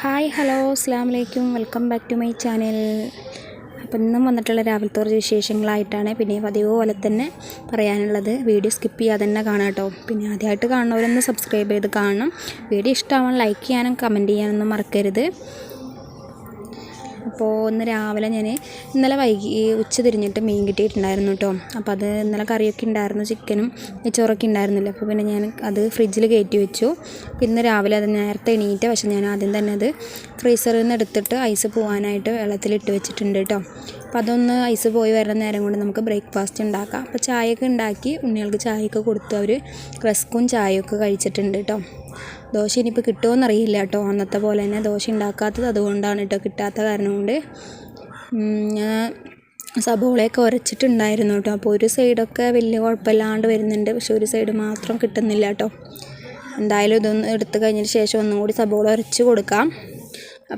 Hi hello അസ്സാം വലൈക്കും welcome back to my channel. അപ്പം ഇന്നും വന്നിട്ടുള്ള രാവിലത്തെ കുറച്ച് വിശേഷങ്ങളായിട്ടാണ് പിന്നെ പതിവ് പോലെ തന്നെ പറയാനുള്ളത്. വീഡിയോ സ്കിപ്പ് ചെയ്യാതെ തന്നെ കാണാം കേട്ടോ. പിന്നെ ആദ്യമായിട്ട് കാണുന്നവരൊന്ന് സബ്സ്ക്രൈബ് ചെയ്ത് കാണണം. വീഡിയോ ഇഷ്ടമാണ് ലൈക്ക് ചെയ്യാനും കമന്റ് ചെയ്യാനൊന്നും മറക്കരുത്. അപ്പോൾ ഇന്ന് രാവിലെ ഞാൻ ഇന്നലെ വൈകി ഉച്ച തിരിഞ്ഞിട്ട് മീൻ കിട്ടിയിട്ടുണ്ടായിരുന്നു കേട്ടോ. അപ്പോൾ അത് ഇന്നലെ കറിയൊക്കെ ഉണ്ടായിരുന്നു ചിക്കനും നെച്ചോറൊക്കെ ഉണ്ടായിരുന്നില്ല. അപ്പോൾ പിന്നെ ഞാൻ അത് ഫ്രിഡ്ജിൽ കയറ്റി വെച്ചു. പിന്നെ രാവിലെ അത് നേരത്തെ എണീറ്റ് പക്ഷേ ഞാൻ ആദ്യം തന്നെ അത് ഫ്രീസറിൽ നിന്ന് എടുത്തിട്ട് ഐസ് പോകാനായിട്ട് വെള്ളത്തിലിട്ട് വെച്ചിട്ടുണ്ട് കേട്ടോ. അപ്പോൾ അതൊന്ന് ഐസ് പോയി വരുന്ന നേരം കൊണ്ട് നമുക്ക് ബ്രേക്ക്ഫാസ്റ്റ് ഉണ്ടാക്കാം. അപ്പോൾ ചായയൊക്കെ ഉണ്ടാക്കി ഉണ്ണികൾക്ക് ചായയൊക്കെ കൊടുത്തു. അവർ റസ്ക്കും ചായയൊക്കെ കഴിച്ചിട്ടുണ്ട് കേട്ടോ ദോശ ഇനിയിപ്പോൾ കിട്ടുമോ അറിയില്ല കേട്ടോ അന്നത്തെ പോലെ തന്നെ ദോശ ഉണ്ടാക്കാത്തത് അതുകൊണ്ടാണ് കേട്ടോ കിട്ടാത്ത കാരണം കൊണ്ട്. ഞാൻ സബോളയൊക്കെ ഉരച്ചിട്ടുണ്ടായിരുന്നു കേട്ടോ അപ്പോൾ ഒരു സൈഡൊക്കെ വലിയ കുഴപ്പമില്ലാണ്ട് വരുന്നുണ്ട്. പക്ഷെ ഒരു സൈഡ് മാത്രം കിട്ടുന്നില്ല കേട്ടോ എന്തായാലും ഇതൊന്ന് എടുത്തു കഴിഞ്ഞതിന് ശേഷം ഒന്നും കൂടി സബോള ഉരച്ച് കൊടുക്കാം.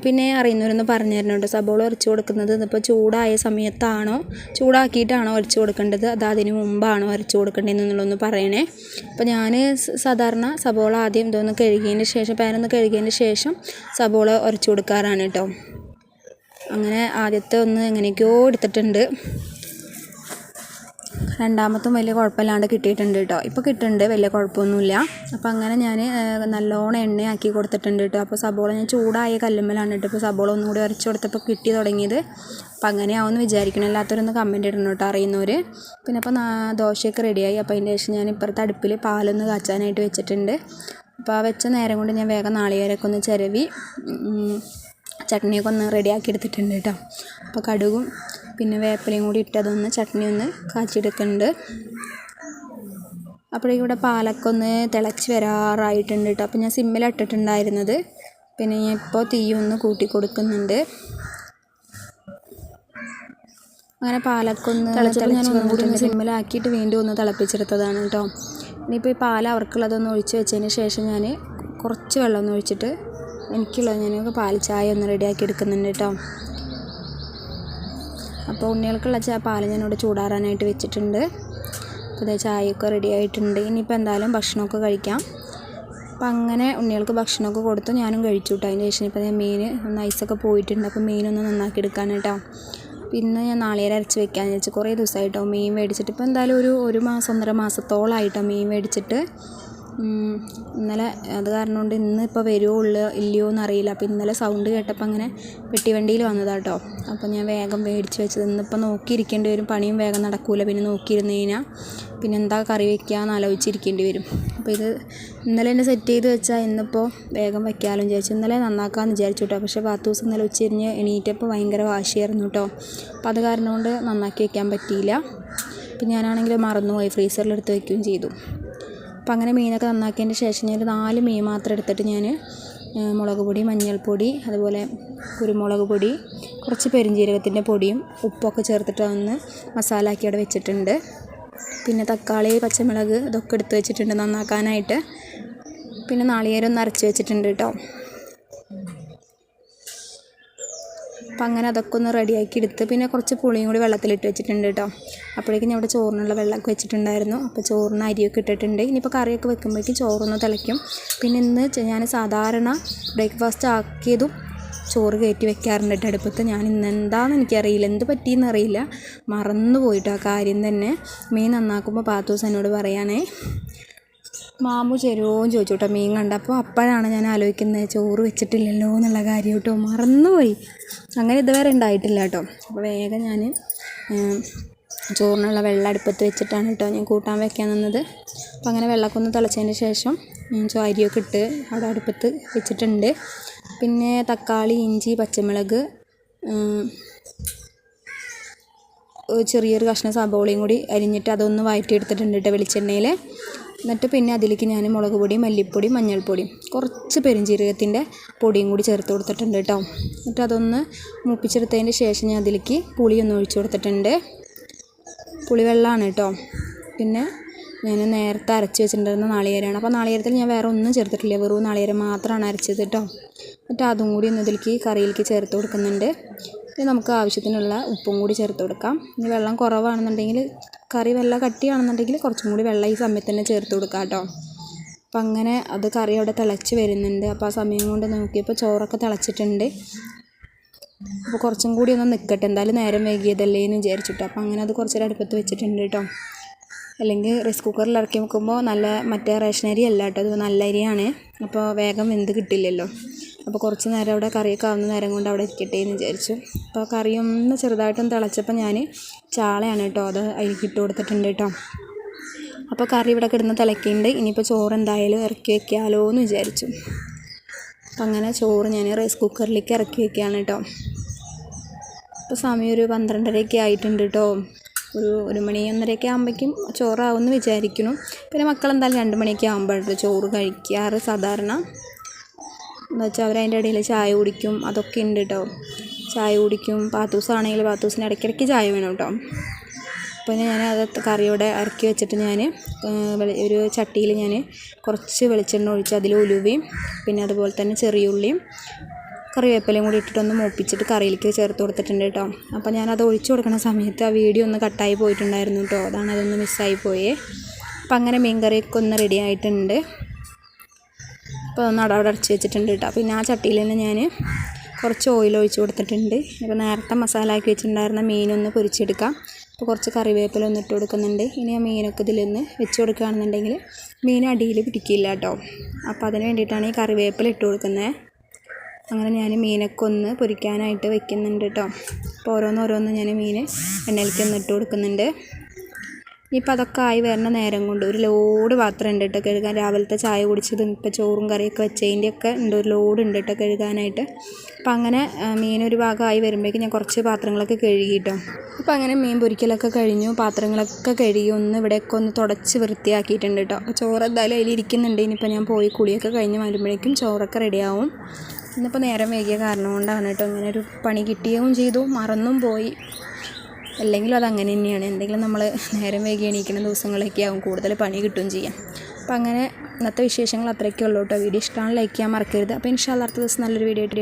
പിന്നെ അറിയുന്നവരൊന്ന് പറഞ്ഞു തരുന്നുണ്ട് സബോള ഉരച്ച് കൊടുക്കുന്നത് ഇതിപ്പോൾ ചൂടായ സമയത്താണോ? ചൂടാക്കിയിട്ടാണോ ഉരച്ച് കൊടുക്കേണ്ടത്? അത് അതിന് മുമ്പാണോ ഉരച്ച് കൊടുക്കേണ്ടതെന്നുള്ളതൊന്ന് പറയണേ. അപ്പോൾ ഞാൻ സാധാരണ സബോള ആദ്യം ഇതൊന്ന് കഴുകിയതിന് ശേഷം പാനൊന്ന് കഴുകിയതിന് ശേഷം സബോള ഉരച്ച് കൊടുക്കാറാണ് കേട്ടോ. അങ്ങനെ ആദ്യത്തെ ഒന്ന് എങ്ങനെയൊക്കെയോ എടുത്തിട്ടുണ്ട്. രണ്ടാമത്തും വലിയ കുഴപ്പമില്ലാണ്ട് കിട്ടിയിട്ടുണ്ട് കേട്ടോ. ഇപ്പോൾ കിട്ടുന്നുണ്ട് വലിയ കുഴപ്പമൊന്നുമില്ല. അപ്പോൾ അങ്ങനെ ഞാൻ നല്ലോണം എണ്ണയാക്കി കൊടുത്തിട്ടുണ്ട് കേട്ടോ. അപ്പോൾ സബോള ഞാൻ ചൂടായ കല്ലുമ്മലാണ് കേട്ടോ ഇപ്പോൾ സബോള ഒന്നും കൂടി ഉരച്ച് കൊടുത്തപ്പോൾ കിട്ടി തുടങ്ങിയത്. അപ്പോൾ അങ്ങനെയാവുമെന്ന് വിചാരിക്കണം. അല്ലാത്തവരൊന്ന് കമന്റ് ഇടണം കേട്ടോ അറിയുന്നവർ പിന്നെ അപ്പോൾ ദോശയൊക്കെ റെഡിയായി അപ്പോൾ അതിന്റെ ശേഷം ഞാൻ ഇപ്പുറത്തെ അടുപ്പിൽ പാലൊന്ന് കാച്ചാനായിട്ട് വെച്ചിട്ടുണ്ട്. അപ്പോൾ ആ വെച്ച നേരം കൊണ്ട് ഞാൻ വേഗം നാളികേരൊക്കെ ഒന്ന് ചിരവി ചട്നിയൊക്കെ ഒന്ന് റെഡിയാക്കി എടുത്തിട്ടുണ്ട് കേട്ടോ. അപ്പോൾ കടുകും പിന്നെ വേപ്പിലയും കൂടി ഇട്ട് അതൊന്ന് ചട്നി ഒന്ന് കാച്ചിയെടുക്കുന്നുണ്ട്. അപ്പോഴേക്കും ഇവിടെ പാലൊക്കെ ഒന്ന് തിളച്ച് വരാറായിട്ടുണ്ട് കേട്ടോ അപ്പോൾ ഞാൻ സിമ്മിൽ സിമ്മിലിട്ടിട്ടുണ്ടായിരുന്നത് പിന്നെ ഞാൻ ഇപ്പോൾ തീയൊന്ന് ഒന്ന് കൂട്ടി കൊടുക്കുന്നുണ്ട്. അങ്ങനെ പാലൊക്കെ ഒന്ന് തിളച്ചപ്പോൾ ഞാൻ ഒന്നും കൂടി ഒന്ന് സിമ്മിലാക്കിയിട്ട് വീണ്ടും ഒന്ന് തിളപ്പിച്ചെടുത്തതാണ് കേട്ടോ ഇനിയിപ്പോൾ ഈ പാൽ അവർക്കുള്ളതൊന്ന് ഒഴിച്ച് വെച്ചതിന് ശേഷം ഞാൻ കുറച്ച് വെള്ളം ഒന്ന് ഒഴിച്ചിട്ട് എനിക്കുള്ളത് ഞാൻ പാൽ ചായ ഒന്ന് റെഡിയാക്കി എടുക്കുന്നുണ്ട് കേട്ടോ അപ്പോൾ ഉണ്ണികൾക്കുള്ള ചാ പാൽ ഞാനിവിടെ ചൂടാറാനായിട്ട് വെച്ചിട്ടുണ്ട്. അപ്പോൾ അതേ ചായയൊക്കെ റെഡി ആയിട്ടുണ്ട്. ഇനിയിപ്പോൾ എന്തായാലും ഭക്ഷണമൊക്കെ കഴിക്കാം. അപ്പം അങ്ങനെ ഉണ്ണികൾക്ക് ഭക്ഷണമൊക്കെ കൊടുത്തു. ഞാനും കഴിച്ചു കേട്ടോ. അതിന് ശേഷം ഇപ്പോൾ ഞാൻ മീൻ ഒന്ന് ഐസൊക്കെ പോയിട്ടുണ്ട്. അപ്പോൾ മീനൊന്ന് നന്നാക്കി എടുക്കാൻ കേട്ടോ. പിന്നെ ഞാൻ നാളികേരം അരച്ച് വെക്കാമെന്ന് വെച്ചാൽ കുറേ ദിവസമായിട്ടോ മീൻ മേടിച്ചിട്ട്. ഇപ്പോൾ എന്തായാലും ഒരു ഒരു മാസം ഒന്നര മാസത്തോളമായിട്ടോ മീൻ മേടിച്ചിട്ട്. ഇന്നലെ അത് കാരണം കൊണ്ട് ഇന്ന് ഇപ്പോൾ വരുമോ ഇല്ലയോ എന്നറിയില്ല അപ്പോൾ ഇന്നലെ സൗണ്ട് കേട്ടപ്പോൾ അങ്ങനെ പെട്ടിവണ്ടിയിൽ വന്നതാണ് കേട്ടോ അപ്പോൾ ഞാൻ വേഗം മേടിച്ച് വെച്ചത്. ഇന്നിപ്പോൾ നോക്കിയിരിക്കേണ്ടി വരും. പണിയും വേഗം നടക്കില്ല പിന്നെ നോക്കിയിരുന്ന് കഴിഞ്ഞാൽ പിന്നെ എന്താ കറി വയ്ക്കാമെന്ന് ആലോചിച്ചിരിക്കേണ്ടി വരും. അപ്പോൾ ഇത് ഇന്നലെ തന്നെ സെറ്റ് ചെയ്ത് വെച്ചാൽ ഇന്നിപ്പോൾ വേഗം വയ്ക്കാമല്ലോ വിചാരിച്ചു. ഇന്നലെ നന്നാക്കാമെന്ന് വിചാരിച്ചു കേട്ടോ പക്ഷേ പത്ത് ദിവസം ഇന്നലെ ഉച്ചരിഞ്ഞ് എണീറ്റപ്പോൾ ഭയങ്കര വാശിയായിരുന്നു കേട്ടോ അപ്പോൾ അത് കാരണം കൊണ്ട് നന്നാക്കി വയ്ക്കാൻ പറ്റിയില്ല. പിന്നെ ഞാനാണെങ്കിൽ മറന്നുപോയി. ഫ്രീസറിലെടുത്ത് വയ്ക്കുകയും ചെയ്തു. അപ്പം അങ്ങനെ മീനൊക്കെ നന്നാക്കിയതിന് ശേഷം ഞാൻ നാല് മീൻ മാത്രം എടുത്തിട്ട് ഞാൻ മുളക് പൊടി മഞ്ഞൾപ്പൊടി അതുപോലെ കുരുമുളക് പൊടി കുറച്ച് പെരുംജീരകത്തിന്റെ പൊടിയും ഉപ്പൊക്കെ ചേർത്തിട്ട് ഒന്ന് മസാല ആക്കി അവിടെ വെച്ചിട്ടുണ്ട്. പിന്നെ തക്കാളി പച്ചമുളക് ഇതൊക്കെ എടുത്ത് വെച്ചിട്ടുണ്ട് നന്നാക്കാനായിട്ട്. പിന്നെ നാളികേരം ഒന്ന് അരച്ച് വെച്ചിട്ടുണ്ട് കേട്ടോ. അപ്പം അങ്ങനെ അതൊക്കെ ഒന്ന് റെഡിയാക്കി എടുത്ത് പിന്നെ കുറച്ച് പുളിയും കൂടി വെള്ളത്തിലിട്ട് വെച്ചിട്ടുണ്ട് കേട്ടോ. അപ്പോഴേക്കും ഞാൻ ഇവിടെ ചോറിനുള്ള വെള്ളമൊക്കെ വെച്ചിട്ടുണ്ടായിരുന്നു. അപ്പോൾ ചോറിന് അരിയൊക്കെ ഇട്ടിട്ടുണ്ട്. ഇനിയിപ്പോൾ കറിയൊക്കെ വെക്കുമ്പോഴേക്കും ചോറൊന്ന് തിളയ്ക്കും. പിന്നെ ഇന്ന് ഞാൻ സാധാരണ ബ്രേക്ക്ഫാസ്റ്റ് ആക്കിയതും ചോറ് കയറ്റി വെക്കാറുണ്ട് കേട്ടോ അടുപ്പത്ത്. ഞാൻ ഇന്ന് എന്താണെന്ന് എനിക്കറിയില്ല. എന്ത് പറ്റിയെന്ന് അറിയില്ല. മറന്നു പോയിട്ടോ ആ കാര്യം തന്നെ. മീൻ നന്നാക്കുമ്പോൾ പാത്തൂസ് എന്നോട് പറയാനേ. മാമു ചെരുവും ചോദിച്ചു കേട്ടോ മീൻ കണ്ടപ്പോൾ അപ്പോഴാണ് ഞാൻ ആലോചിക്കുന്നത് ചോറ് വെച്ചിട്ടില്ലല്ലോ എന്നുള്ള കാര്യം കേട്ടോ മറന്നുപോയി. അങ്ങനെ ഇതുവരെ ഉണ്ടായിട്ടില്ല കേട്ടോ. അപ്പോൾ വേഗം ഞാൻ ചോറിനുള്ള വെള്ളം അടുപ്പത്ത് വെച്ചിട്ടാണ് കേട്ടോ ഞാൻ കൂട്ടാൻ വെക്കാൻ നിന്നത്. അപ്പോൾ അങ്ങനെ വെള്ളമൊക്കെ ഒന്ന് തിളച്ചതിന് ശേഷം അരിയൊക്കെ ഇട്ട് അവിടെ അടുപ്പത്ത് വെച്ചിട്ടുണ്ട്. പിന്നെ തക്കാളി ഇഞ്ചി പച്ചമുളക് ചെറിയൊരു കഷ്ണം സബോളയും കൂടി അരിഞ്ഞിട്ട് അതൊന്ന് വഴറ്റിയെടുത്തിട്ടുണ്ട് കേട്ടോ വെളിച്ചെണ്ണയിൽ എന്നിട്ട് പിന്നെ അതിലേക്ക് ഞാൻ മുളക് പൊടി മല്ലിപ്പൊടി മഞ്ഞൾപ്പൊടി കുറച്ച് പെരുംജീരകത്തിന്റെ പൊടിയും കൂടി ചേർത്ത് കൊടുത്തിട്ടുണ്ട് കേട്ടോ. എന്നിട്ട് അതൊന്ന് മുപ്പിച്ചെടുത്തതിന് ശേഷം ഞാൻ അതിലേക്ക് പുളി ഒന്ന് ഒഴിച്ചു കൊടുത്തിട്ടുണ്ട്. പുളിവെള്ളമാണ് കേട്ടോ. പിന്നെ ഞാൻ നേരത്തെ അരച്ച് വെച്ചിട്ടുണ്ടായിരുന്ന നാളികേരമാണ്. അപ്പോൾ നാളികേരത്തിൽ ഞാൻ വേറെ ഒന്നും ചേർത്തിട്ടില്ല. വെറും നാളികേരം മാത്രമാണ് അരച്ചത് കേട്ടോ. എന്നിട്ട് അതും കൂടി ഒന്ന് ഇതിലേക്ക് കറിയിലേക്ക് ചേർത്ത് കൊടുക്കുന്നുണ്ട്. ഇനി നമുക്ക് ആവശ്യത്തിനുള്ള ഉപ്പും കൂടി ചേർത്ത് കൊടുക്കാം. ഇനി വെള്ളം കുറവാണെന്നുണ്ടെങ്കിൽ കറി വെള്ള കട്ടിയാണെന്നുണ്ടെങ്കിൽ കുറച്ചും കൂടി വെള്ളം ഈ സമയത്ത് തന്നെ ചേർത്ത് കൊടുക്കാം കേട്ടോ. അപ്പം അങ്ങനെ അത് കറി അവിടെ തിളച്ച് വരുന്നുണ്ട്. അപ്പോൾ ആ സമയം കൊണ്ട് നോക്കിയപ്പോൾ ചോറൊക്കെ തിളച്ചിട്ടുണ്ട്. അപ്പോൾ കുറച്ചും കൂടി ഒന്ന് നിൽക്കട്ടെ. എന്തായാലും നേരം വൈകിയതല്ലേ എന്ന് വിചാരിച്ചിട്ട്. അപ്പോൾ അങ്ങനെ അത് കുറച്ചൊരു അടുപ്പത്ത് വെച്ചിട്ടുണ്ട് കേട്ടോ. അല്ലെങ്കിൽ റൈസ് കുക്കറിൽ ഇറക്കി വെക്കുമ്പോൾ നല്ല മറ്റേ റേഷൻ അരി അല്ല കേട്ടോ. അത് നല്ല അരിയാണ്. അപ്പോൾ വേഗം വെന്ത് കിട്ടില്ലല്ലോ. അപ്പോൾ കുറച്ച് നേരം അവിടെ കറിയൊക്കെ ആവുന്ന നേരം കൊണ്ട് അവിടെ ഇരിക്കട്ടെ എന്ന് വിചാരിച്ചു. അപ്പോൾ കറി ഒന്ന് ചെറുതായിട്ടൊന്ന് തിളച്ചപ്പോൾ ഞാൻ ചാളയാണ് കേട്ടോ അത് അതിലേക്ക് ഇട്ട് കൊടുത്തിട്ടുണ്ട് കേട്ടോ. അപ്പോൾ കറി ഇവിടെ കിടന്ന് തിളക്കിയിട്ടുണ്ട്. ഇനിയിപ്പോൾ ചോറ് എന്തായാലും ഇറക്കി വെക്കാമല്ലോ എന്ന് വിചാരിച്ചു. അപ്പം അങ്ങനെ ചോറ് ഞാൻ റൈസ് കുക്കറിലേക്ക് ഇറക്കി വെക്കുകയാണ് കേട്ടോ. ഇപ്പോൾ സമയം ഒരു പന്ത്രണ്ടരയൊക്കെ ആയിട്ടുണ്ട് കേട്ടോ. ഒരു ഒരു മണി ഒന്നരയൊക്കെ ആകുമ്പോഴേക്കും ചോറാവുമെന്ന് വിചാരിക്കുന്നു. പിന്നെ മക്കളെന്തായാലും രണ്ട് മണിയൊക്കെ ആകുമ്പോഴാണ് ചോറ് കഴിക്കാറ് സാധാരണ. എന്ന് വെച്ചാൽ അവർ അതിന്റെ ഇടയിൽ ചായ കുടിക്കും അതൊക്കെ ഉണ്ട് കേട്ടോ ചായ കുടിക്കും പാത്തൂസാണെങ്കിൽ പാത്തൂസിന് ഇടയ്ക്കിടയ്ക്ക് ചായ വേണം കേട്ടോ അപ്പോൾ ഞാൻ അത് കറിയോടെ ഇറക്കി വെച്ചിട്ട് ഞാൻ ഒരു ചട്ടിയിൽ ഞാൻ കുറച്ച് വെളിച്ചെണ്ണ ഒഴിച്ച് അതിൽ ഉലുവയും പിന്നെ അതുപോലെ തന്നെ ചെറിയ ഉള്ളിയും കറിവേപ്പിലയും കൂടി ഇട്ടിട്ടൊന്ന് മൂപ്പിച്ചിട്ട് കറിയിലേക്ക് ചേർത്ത് കൊടുത്തിട്ടുണ്ട് കേട്ടോ അപ്പോൾ ഞാനത് ഒഴിച്ചു കൊടുക്കുന്ന സമയത്ത് ആ വീഡിയോ ഒന്ന് കട്ടായി പോയിട്ടുണ്ടായിരുന്നു കേട്ടോ അതാണ് അതൊന്ന് മിസ്സായി പോയേ. അപ്പം അങ്ങനെ മീൻ കറിയൊക്കെ ഒന്ന് റെഡി ആയിട്ടുണ്ട്. അപ്പോൾ ഒന്ന് അടവിടെ അടച്ച് വെച്ചിട്ടുണ്ട് കേട്ടോ. പിന്നെ ആ ചട്ടിയിൽ തന്നെ ഞാൻ കുറച്ച് ഓയിൽ ഒഴിച്ച് കൊടുത്തിട്ടുണ്ട്. ഇപ്പോൾ നേരത്തെ മസാല ആക്കി വെച്ചിട്ടുണ്ടായിരുന്ന മീനൊന്ന് പൊരിച്ചെടുക്കാം. അപ്പോൾ കുറച്ച് കറിവേപ്പില ഒന്ന് ഇട്ട് കൊടുക്കുന്നുണ്ട്. ഇനി ആ മീനൊക്കെ ഇതിലൊന്ന് വെച്ച് കൊടുക്കുകയാണെന്നുണ്ടെങ്കിൽ മീൻ അടിയിൽ പിടിക്കില്ല കേട്ടോ. അപ്പോൾ അതിന് വേണ്ടിയിട്ടാണ് ഈ കറിവേപ്പില ഇട്ട് കൊടുക്കുന്നത്. അങ്ങനെ ഞാൻ മീനൊക്കെ ഒന്ന് പൊരിക്കാനായിട്ട് വെക്കുന്നുണ്ട് കേട്ടോ. അപ്പോൾ ഓരോന്നോരോന്ന് ഞാൻ മീൻ എണ്ണയിലേക്ക് ഒന്ന് ഇട്ട് കൊടുക്കുന്നുണ്ട്. ഇനിയിപ്പോൾ അതൊക്കെ ആയി വരുന്ന നേരം കൊണ്ട് ഒരു ലോഡ് പാത്രം ഉണ്ട് കേട്ടോ കഴുകാൻ. രാവിലത്തെ ചായ കുടിച്ചതും ഇപ്പോൾ ചോറും കറിയൊക്കെ വെച്ചതിന്റെ ഒക്കെ ഉണ്ട് ഒരു ലോഡ് ഉണ്ട് കേട്ടോ കഴുകാനായിട്ട്. അപ്പം അങ്ങനെ മീൻ ഒരു ഭാഗമായി വരുമ്പോഴേക്കും ഞാൻ കുറച്ച് പാത്രങ്ങളൊക്കെ കഴുകിയിട്ടോ അപ്പം അങ്ങനെ മീൻ പൊരിക്കലൊക്കെ കഴിഞ്ഞു പാത്രങ്ങളൊക്കെ കഴുകി ഒന്ന് ഇവിടെയൊക്കെ ഒന്ന് തുടച്ച് വൃത്തിയാക്കിയിട്ടുണ്ട് കേട്ടോ. ചോറ് എന്തായാലും അതിൽ ഇരിക്കുന്നുണ്ട്. ഇനിയിപ്പോൾ ഞാൻ പോയി കുളിയൊക്കെ കഴിഞ്ഞ് വരുമ്പോഴേക്കും ചോറൊക്കെ റെഡിയാവും ഇന്നിപ്പോൾ നേരം വൈകിയ കാരണം കൊണ്ടാണ് കേട്ടോ ഇങ്ങനെ ഒരു പണി കിട്ടുകയും ചെയ്തു മറന്നും പോയി. അല്ലെങ്കിലും അത് അങ്ങനെ തന്നെയാണ്. എന്തെങ്കിലും നമ്മൾ നേരം വൈകി എണീക്കുന്ന ദിവസങ്ങളൊക്കെ ആവും. കൂടുതൽ പണി കിട്ടുകയും ചെയ്യാം. അപ്പോൾ അങ്ങനെ ഇന്നത്തെ വിശേഷങ്ങൾ അത്രയൊക്കെ ഉള്ളൂ കേട്ടോ. വീഡിയോ ഇഷ്ടമാണ് ലൈക്ക് ചെയ്യാൻ മറക്കരുത്. അപ്പോൾ ഇൻഷാല്ലാത്ത ദിവസം നല്ലൊരു വീഡിയോ ആയിട്ട്